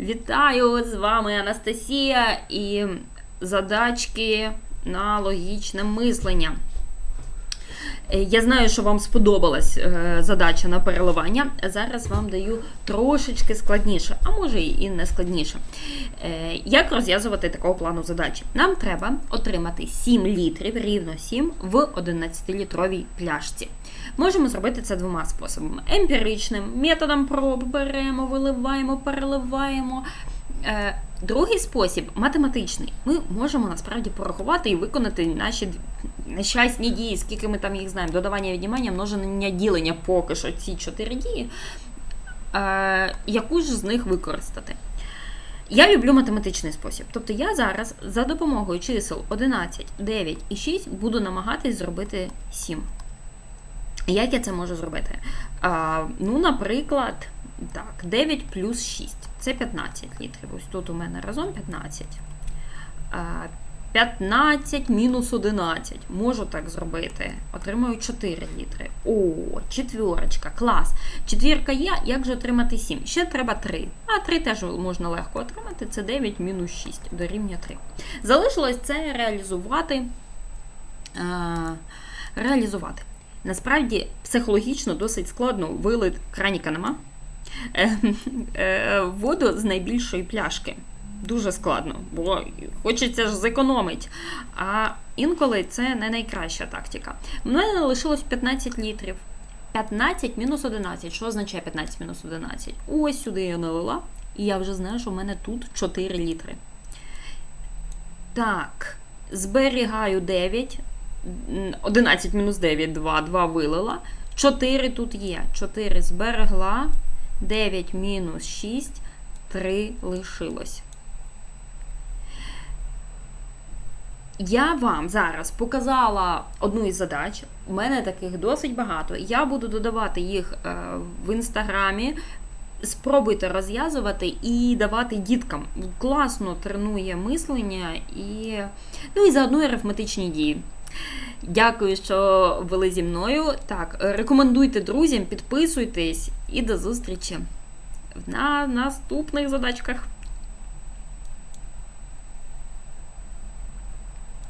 Вітаю! З вами Анастасія і задачки на логічне мислення. Е, Я знаю, що вам сподобалась е, задача на переливання. Зараз вам даю трошечки складніше, а може і не складніше. Е, Як розв'язувати такого плану задачі? Нам треба отримати 7 літрів, рівно 7 в 11-літровій пляшці. Можемо зробити це двома способами: емпіричним методом проб беремо, виливаємо, переливаємо. Е, Другий спосіб математичний. Ми можемо насправді порахувати і виконати наші нещасні дії, скільки ми там їх знаємо. Додавання, віднімання, множення, ділення, поки що ці чотири дії. Е, яку ж з них використати? Я люблю математичний спосіб. Тобто я зараз за допомогою чисел 11, 9 і 6 буду намагатись зробити 7. Як я це можу зробити? А, ну, наприклад, так, 9 плюс 6 це 15 літрів. Ось тут у мене разом 15. 15 мінус 11. Можу так зробити. Отримую 4 літри. О, четвірочка, клас. Четвірка є, як же отримати 7? Ще треба 3. А 3 теж можна легко отримати. Це 9 мінус 6 дорівнює 3. Залишилось це реалізувати. Реалізувати. Насправді, психологічно досить складно вилит краніка нема. Е, е, Воду з найбільшої пляшки. Дуже складно, бо хочеться ж зекономити. А інколи це не найкраща тактика. У мене лишилось 15 літрів. 15 мінус 11. Що означає 15 мінус 11? Ось сюди я налила, і я вже знаю, що в мене тут 4 літри. Так, зберігаю 9. 11 мінус 9, 2, 2 вилила. 4 тут є. 4 зберегла. 9 мінус 6, 3 лишилось. Я вам зараз показала одну із задач. У мене таких досить багато. Я буду додавати їх е, в інстаграмі. Спробуйте розв'язувати і давати діткам. Класно тренує мислення і, ну, і заодно арифметичні дії. Дякую, що були зі мною. Так, рекомендуйте друзям, підписуйтесь і до зустрічі на наступних задачках.